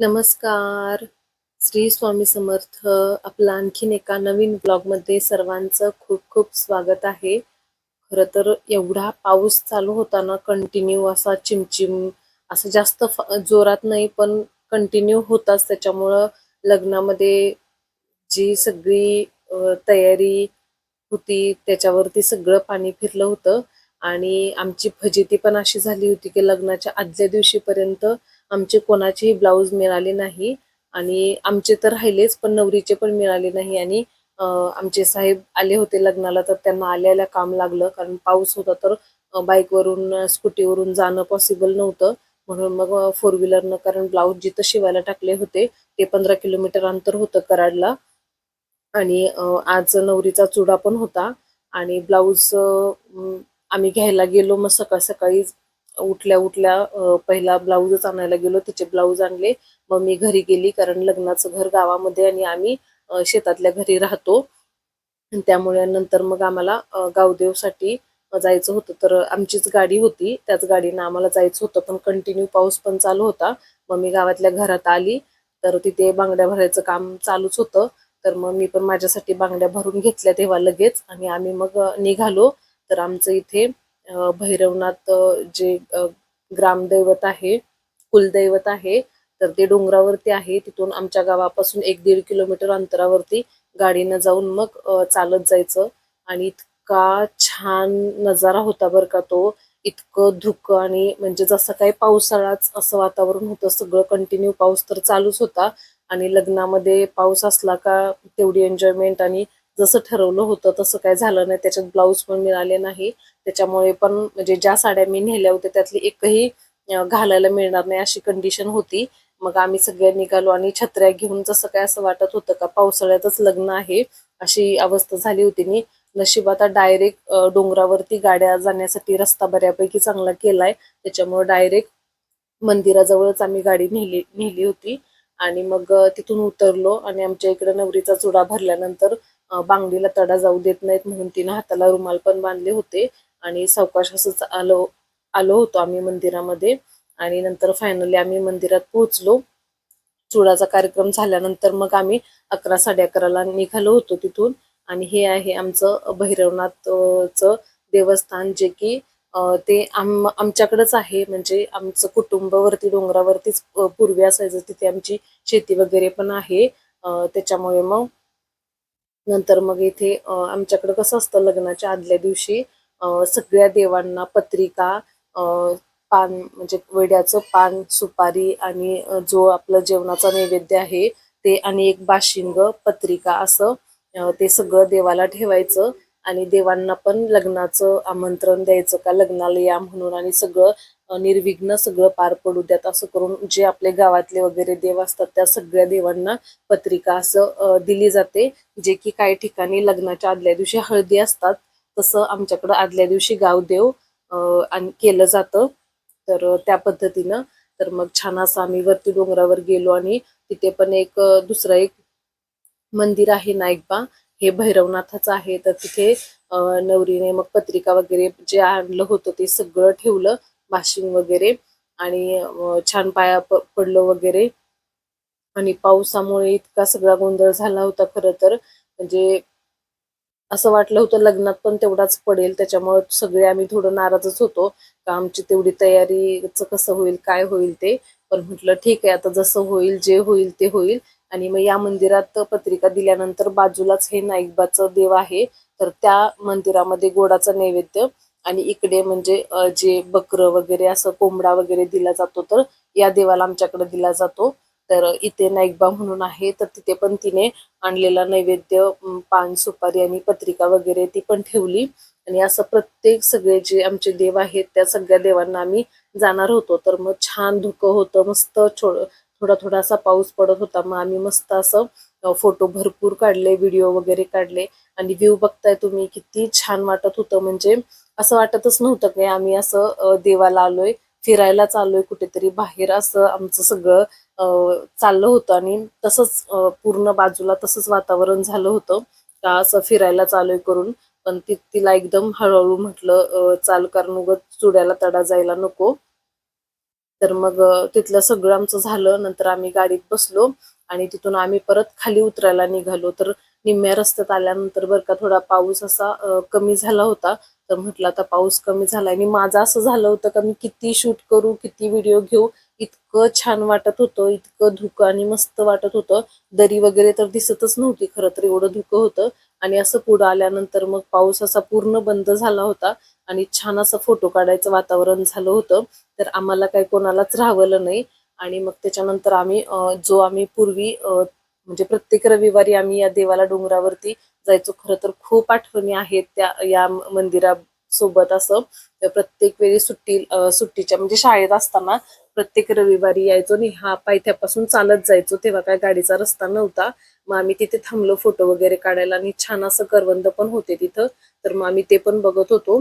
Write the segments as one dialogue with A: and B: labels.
A: नमस्कार. श्री स्वामी समर्थ आपलं आणखीन एका नवीन ब्लॉगमध्ये सर्वांचं खूप खूप स्वागत आहे. खरं तर एवढा पाऊस चालू होता ना कंटिन्यू असा चिमचिम असं जास्त जोरात नाही पण कंटिन्यू होताच. त्याच्यामुळं लग्नामध्ये जी सगळी तयारी होती त्याच्यावरती सगळं पाणी फिरलं होतं. आणि आमची फजिती पण अशी झाली होती की लग्नाच्या आदल्या दिवशीपर्यंत आमचे कोणाचेही ब्लाऊज मिळाले नाही. आणि आमचे तर राहिलेच पण नवरीचे पण मिळाले नाही. आणि आमचे साहेब आले होते लग्नाला तर त्यांना आल्याला काम लागलं. कारण पाऊस होता तर बाईकवरून स्कूटीवरून जाणं पॉसिबल नव्हतं. म्हणून मग फोर व्हीलरनं कारण ब्लाऊज जिथं शिवायला टाकले होते ते पंधरा किलोमीटर अंतर होतं कराडला. आणि आज नवरीचा चुडा पण होता. आणि ब्लाऊज आम्ही घ्यायला गेलो मग सकाळ सकाळी उठल्या उठल्या पहिला ब्लाऊजच आणायला गेलो. तिचे ब्लाऊज आणले. मग मी घरी गेली कारण लग्नाचं घर गावामध्ये आणि आम्ही शेतातल्या घरी राहतो. त्यामुळे नंतर मग आम्हाला गावदेवसाठी जायचं होतं. तर आमचीच गाडी होती. त्याच गाडीनं आम्हाला जायचं होतं. पण कंटिन्यू पाऊस पण चालू होता. मग मी गावातल्या घरात आली. तर तिथे बांगड्या भरायचं काम चालूच होतं. तर मग मी पण माझ्यासाठी बांगड्या भरून घेतल्या तेव्हा लगेच. आणि आम्ही मग निघालो. तर आमचं इथे भैरवनाथ जे ग्रामदैवत आहे कुलदैवत आहे तर ते डोंगरावरती आहे. तिथून आमच्या गावापासून एक दीड किलोमीटर अंतरावरती गाडीनं जाऊन मग चालत जायचं. आणि इतका छान नजारा होता बरं का तो. इतकं धुकं आणि म्हणजे जसं काही पावसाळाच असं वातावरण होतं सगळं कंटिन्यू पाऊस तर चालूच होता. आणि लग्नामध्ये पाऊस असला का तेवढी एन्जॉयमेंट आणि जसं ठरवलं होतं तसं काय झालं नाही. त्याच्यात ब्लाऊज पण मिळाले नाही. त्याच्यामुळे पण म्हणजे ज्या साड्या मी नेल्या होत्या त्यातली एकही घालायला मिळणार नाही अशी कंडिशन होती. मग आम्ही सगळ्या निघालो आणि छत्र्या घेऊन जसं काय असं वाटत होतं का पावसाळ्यातच लग्न आहे अशी अवस्था झाली होती. मी नशीब आता डायरेक्ट डोंगरावरती गाड्या जाण्यासाठी रस्ता बऱ्यापैकी चांगला केलाय. त्याच्यामुळे डायरेक्ट मंदिराजवळच आम्ही गाडी नेली नेली होती. आणि मग तिथून उतरलो आणि आमच्या इकडे नवरीचा चुडा भरल्यानंतर बांगडीला तडा जाऊ देत नाहीत म्हणून तिनं हाताला रुमाल पण बांधले होते आणि सावकाश असंच आलो आलो होतो आम्ही मंदिरामध्ये. आणि नंतर फायनली आम्ही मंदिरात पोहोचलो. चुडाचा कार्यक्रम झाल्यानंतर मग आम्ही अकरा साडे अकराला निघालो होतो तिथून. आणि हे आहे आमचं भैरवनाथचं देवस्थान जे की ते आम आमच्याकडेच आहे. म्हणजे आमचं कुटुंब वरती डोंगरावरतीच पूर्वी असायचं. तिथे आमची शेती वगैरे पण आहे. त्याच्यामुळे मग नंतर मग इथे आमच्याकडं आमच्याकडे कसं असतं लग्नाच्या आदल्या दिवशी सगळ्या देवांना पत्रिका अ, पान म्हणजे वड्याचं पान सुपारी आणि जो आपलं जेवणाचा नैवेद्य आहे ते आणि एक बाशिंग पत्रिका असं ते सगळं देवाला ठेवायचं आणि देवांना पण लग्नाचं आमंत्रण द्यायचं का लग्नाला या म्हणून आणि सगळं निर्विघ्न सगळं पार पडू द्यात असं करून जे आपले गावातले वगैरे देव असतात त्या सगळ्या देवांना पत्रिका असं दिली जाते. जे की काही ठिकाणी लग्नाच्या आदल्या दिवशी हळदी असतात तसं आमच्याकडं आदल्या दिवशी गावदेव आणि केलं जातं. तर त्या पद्धतीनं. तर मग छान असं आम्ही वरती डोंगरावर गेलो आणि तिथे पण एक दुसरं एक मंदिर आहे नाईकबा हे भैरवनाथाचं आहे. तर तिथे नवरीने मग पत्रिका वगैरे जे आणलं होतं ते सगळं ठेवलं. भाषण वगैरे आणि छान पाया पडलो वगैरे. आणि पावसामुळे इतका सगळा गोंधळ झाला होता खरं तर. म्हणजे असं वाटलं होतं लग्नात पण तेवढाच पडेल त्याच्यामुळे सगळे आम्ही थोडं नाराजच होतो. का आमची तेवढी तयारीचं कसं होईल काय होईल ते. पण म्हटलं ठीक आहे आता जसं होईल जे होईल ते होईल. आणि मग या मंदिरात पत्रिका दिल्यानंतर बाजूलाच हे नाईकबाचं देव आहे. तर त्या मंदिरामध्ये गोडाचा नैवेद्य आणि इकडे म्हणजे जे बकरं वगैरे असं कोंबडा वगैरे दिला जातो तर या देवाला आमच्याकडे दिला जातो. तर इथे नाईकबा म्हणून आहे तर तिथे पण तिने आणलेला नैवेद्य पान सुपारी आणि पत्रिका वगैरे ती पण ठेवली. आणि असं प्रत्येक सगळे जे आमचे देव आहेत त्या सगळ्या देवांना आम्ही जाणार होतो. तर मग छान धुकं होतं मस्त छोड थोडा असा पाऊस पडत होता. मग आम्ही मस्त असं फोटो भरपूर काढले व्हिडिओ वगैरे काढले. आणि व्ह्यू बघताय तुम्ही किती छान वाटत होतं. म्हणजे असं वाटतच नव्हतं की आम्ही असं देवाला आलोय फिरायला चाललोय कुठेतरी बाहेर असं आमचं सगळं चाललं होतं. आणि तसंच पूर्ण बाजूला तसंच वातावरण झालं होतं. का असं फिरायला चालू करून. पण ती तिला एकदम हळूहळू म्हटलं चाल कारण उगाच चुड्याला तडा जायला नको. तर मग तिथलं सगळं आमचं झालं. नंतर आम्ही गाडीत बसलो आणि तिथून आम्ही परत खाली उतरायला निघालो. तर निम्म्या रस्त्यात आल्यानंतर बरं का थोडा पाऊस असा कमी झाला होता. तर म्हटलं आता पाऊस कमी झाला आणि माझं असं झालं होतं का मी किती शूट करू किती व्हिडिओ घेऊ इतकं छान वाटत होतं इतकं धुकं आणि मस्त वाटत होतं. दरी वगैरे तर दिसतच नव्हती खरं तर एवढं धुकं होतं. आणि असं पुढं आल्यानंतर मग पाऊस असा पूर्ण बंद झाला होता आणि छान असं फोटो काढायचं वातावरण झालं होतं. तर आम्हाला काही कोणालाच राहवलं नाही. आणि मग त्याच्यानंतर आम्ही जो आम्ही पूर्वी म्हणजे प्रत्येक रविवारी आम्ही या देवाला डोंगरावरती जायचो. खरं तर खूप आठवणी आहेत त्या या मंदिरा सोबत असं प्रत्येक वेळी सुट्टी सुट्टीच्या म्हणजे शाळेत असताना प्रत्येक रविवारी यायचो आणि हा पायथ्यापासून चालत जायचो. तेव्हा काय गाडीचा रस्ता नव्हता. मग आम्ही तिथे थांबलो फोटो वगैरे काढायला आणि छान असं करवंद पण होते तिथं. तर मग आम्ही ते पण बघत होतो.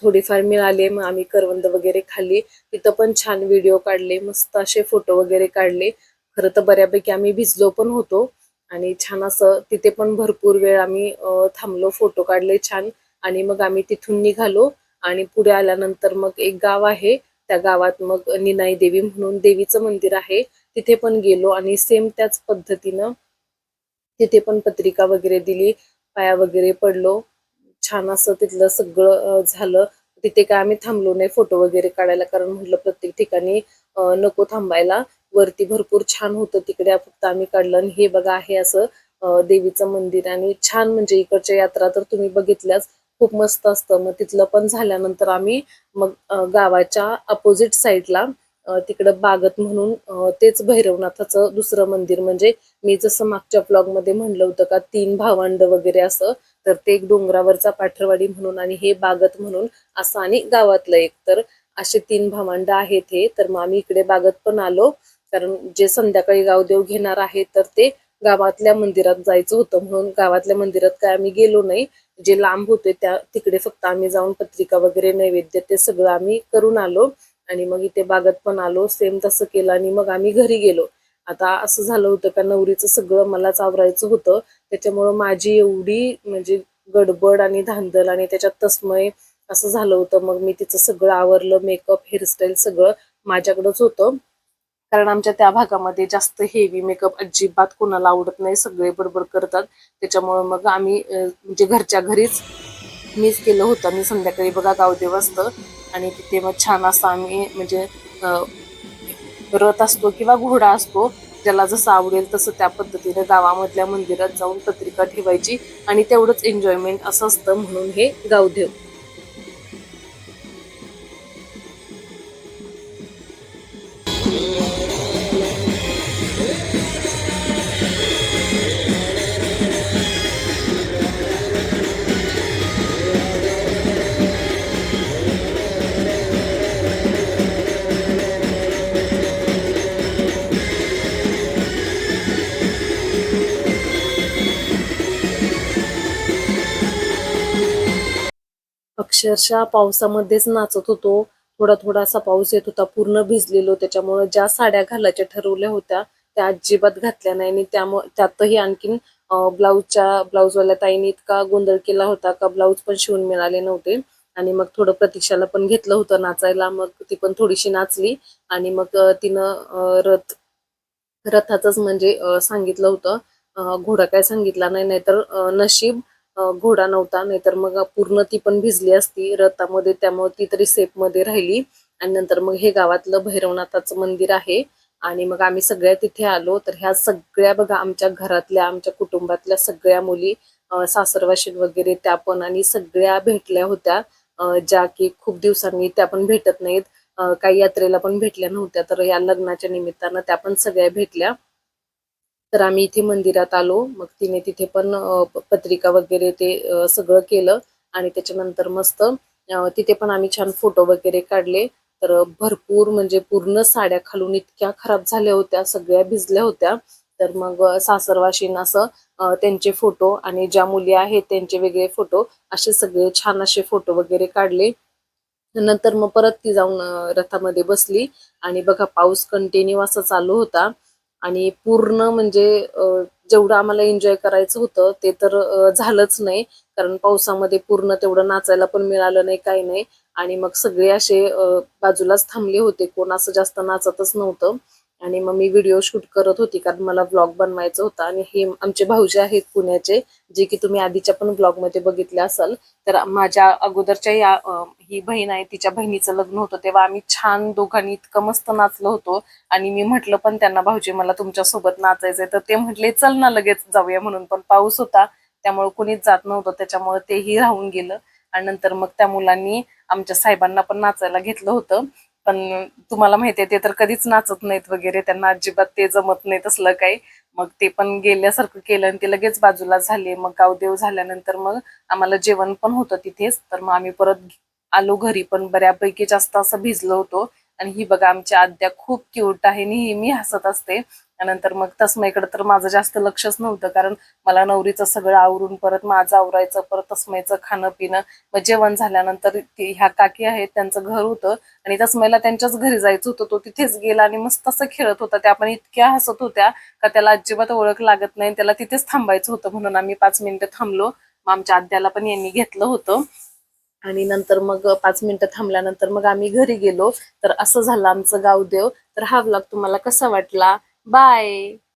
A: थोडीफार मिळाले मग आम्ही करवंद वगैरे खाल्ली. तिथं पण छान व्हिडिओ काढले मस्त असे फोटो वगैरे काढले. खरं तर बऱ्यापैकी आम्ही भिजलो पण होतो. आणि छान असं तिथे पण भरपूर वेळ आम्ही थांबलो फोटो काढले छान. आणि मग आम्ही तिथून निघालो आणि पुढे आल्यानंतर मग एक गाव आहे. त्या गावात मग निनाई देवी म्हणून देवीचं मंदिर आहे. तिथे पण गेलो आणि सेम त्याच पद्धतीनं तिथे पण पत्रिका वगैरे दिली पाया वगैरे पडलो. छान असं तिथलं सगळं झालं. तिथे काय आम्ही थांबलो नाही फोटो वगैरे काढायला कारण म्हटलं प्रत्येक ठिकाणी नको थांबायला. वरती भरपूर छान होतं तिकडे फक्त आम्ही काढलं आणि हे बघा आहे असं देवीचं मंदिर आणि छान म्हणजे इकडच्या यात्रा तर तुम्ही बघितल्याच. खूप मस्त असतं. मग तिथलं पण झाल्यानंतर आम्ही मग गावाच्या अपोजिट साईडला तिकडं बागत म्हणून तेच भैरवनाथाचं दुसरं मंदिर. म्हणजे मी जसं मागच्या ब्लॉगमध्ये म्हणलं होतं का तीन भावंड वगैरे असं तर ते एक डोंगरावरचा पाठरवाडी म्हणून आणि हे बागत म्हणून असं आणि गावातलं एक. तर असे तीन भावंड आहेत हे. तर मग आम्ही इकडे बागत पण आलो. कारण जे संध्याकाळी गावदेव घेणार आहे तर ते गावातल्या मंदिरात जायचं होतं. म्हणून गावातल्या मंदिरात काय आम्ही गेलो नाही. जे लांब होते त्या तिकडे फक्त आम्ही जाऊन पत्रिका वगैरे नैवेद्य ते सगळं आम्ही करून आलो. आणि मग इथे बागत पण आलो. सेम तसं केलं आणि मग आम्ही घरी गेलो. आता असं झालं होतं का नवरीचं सगळं मलाच आवरायचं होतं. त्याच्यामुळं माझी एवढी म्हणजे गडबड आणि धांदल आणि त्याच्यात तस्मय असं झालं होतं. मग मी तिचं सगळं आवरलं मेकअप हेअरस्टाईल सगळं माझ्याकडंच होतं. कारण आमच्या त्या भागामध्ये जास्त हेवी मेकअप अजिबात कोणाला आवडत नाही. सगळे बडबड करतात. त्याच्यामुळं मग आम्ही म्हणजे घरच्या घरीच मीच केलं होतं. मी संध्याकाळी बघा गावदेव असतं आणि तिथे मग छान असं आम्ही म्हणजे रथ असतो किंवा घोडा असतो ज्याला जसं आवडेल तसं त्या पद्धतीने गावामधल्या मंदिरात जाऊन पत्रिका ठेवायची आणि तेवढंच एन्जॉयमेंट असं असतं म्हणून हे गावदेव अक्षरशः पावसामध्येच नाचत होतो. थोडा थोडासा पाऊस येत होता पूर्ण भिजलेलो. त्याच्यामुळे ज्या साड्या घालायच्या ठरवल्या होत्या त्या अजिबात घातल्या नाही. आणि त्यामुळे त्यातही आणखीन ब्लाऊजच्या ब्लाऊजवाल्या ताईने इतका गोंधळ केला होता का ब्लाऊज पण शिवून मिळाले नव्हते. आणि मग थोडं प्रतीक्षाला पण घेतलं होतं नाचायला. मग ती पण थोडीशी नाचली. आणि मग तिनं रथ रथाचंच म्हणजे सांगितलं होतं. घोडा काय सांगितला नाही नाहीतर नशीब घोडा नव्हता नाहीतर मग पूर्ण ती पण भिजली असती रथामध्ये त्यामुळे ती तरी सेफमध्ये राहिली. आणि नंतर मग हे गावातलं भैरवनाथाचं मंदिर आहे. आणि मग आम्ही सगळ्या तिथे आलो. तर ह्या सगळ्या बघा आमच्या घरातल्या आमच्या कुटुंबातल्या सगळ्या मुली सासरवाशी सासरवाशीन वगैरे त्या पण आणि सगळ्या भेटल्या होत्या. ज्या की खूप दिवसांनी त्या पण भेटत नाहीत. काही यात्रेला पण भेटल्या नव्हत्या. तर या लग्नाच्या निमित्तानं त्या पण सगळ्या भेटल्या. तर आम्ही इथे मंदिरात आलो. मग तिने तिथे पण पत्रिका वगैरे ते सगळं केलं आणि त्याच्यानंतर मस्त तिथे पण आम्ही छान फोटो वगैरे काढले. तर भरपूर म्हणजे पूर्ण साड्या खालून इतक्या खराब झाल्या होत्या सगळ्या भिजल्या होत्या. तर मग सासरवाशीन असं त्यांचे फोटो आणि ज्या मुली आहेत त्यांचे वेगळे फोटो असे सगळे छान असे फोटो वगैरे काढले. नंतर मग परत ती जाऊन रथामध्ये बसली. आणि बघा पाऊस कंटिन्यू असा चालू होता. आणि पूर्ण म्हणजे जेवढं आम्हाला एन्जॉय करायचं होतं ते तर झालंच नाही. कारण पावसामध्ये पूर्ण तेवढं नाचायला पण मिळालं नाही काही नाही. आणि मग सगळे असे बाजूलाच थांबले होते. कोण असं जास्त नाचतच नव्हतं. आणि मग मी व्हिडिओ शूट करत होती कारण मला ब्लॉग बनवायचा होता आणि हे आमचे भाऊजे आहेत पुण्याचे जे की तुम्ही आधीच्या पण ब्लॉगमध्ये बघितले असाल. तर माझ्या अगोदरच्या या ही बहीण आहे तिच्या बहिणीचं लग्न होतं तेव्हा आम्ही छान दोघांनी इतकं मस्त नाचलो होतो. आणि मी म्हटलं पण त्यांना भाऊजी मला तुमच्यासोबत नाचायचंय. तर ते म्हटले चल ना लगेच जाऊया म्हणून. पण पाऊस होता त्यामुळे कोणीच जात नव्हतं त्याच्यामुळे तेही राहून गेलं. आणि नंतर मग त्या मुलांनी आमच्या साहेबांना पण नाचायला घेतलं होतं. पण तुम्हाला माहितीये ते तर कधीच नाचत नाहीत वगैरे. त्यांना अजिबात ते जमत नाही तसलं काही. मग ते पण गेल्यासारखं केलं आणि ते लगेच बाजूला झाले. मग गावदेव झाल्यानंतर मग आम्हाला जेवण पण होतं तिथेच. तर मग आम्ही परत आलो घरी. पण बऱ्यापैकी जास्त असं भिजलो होतो. आणि ही बघा आमची आद्या खूप क्यूट आहे. नेहमी हसत असते. नंतर मग तस्मयकडे तर माझं जास्त लक्षच नव्हतं कारण मला नवरीचं सगळं आवरून परत माझं आवरायचं परत तस्मयचं खाणं पिणं मग जेवण झाल्यानंतर ह्या काकी आहेत त्यांचं घर होतं आणि तस्मयला त्यांच्याच घरी जायचं होतं तो तिथेच गेला आणि मस्त असं खेळत होता. त्या पण इतक्या हसत होत्या का त्याला अजिबात ओळख लागत नाही त्याला तिथेच थांबायचं होतं म्हणून आम्ही पाच मिनिटं थांबलो. मग आमच्या आद्याला पण यांनी घेतलं होतं. आणि नंतर मग पाच मिनिटं थांबल्यानंतर मग आम्ही घरी गेलो. तर असं झालं आमचं गावदेव. तर हा व्लॉग तुम्हाला कसा वाटला? Bye.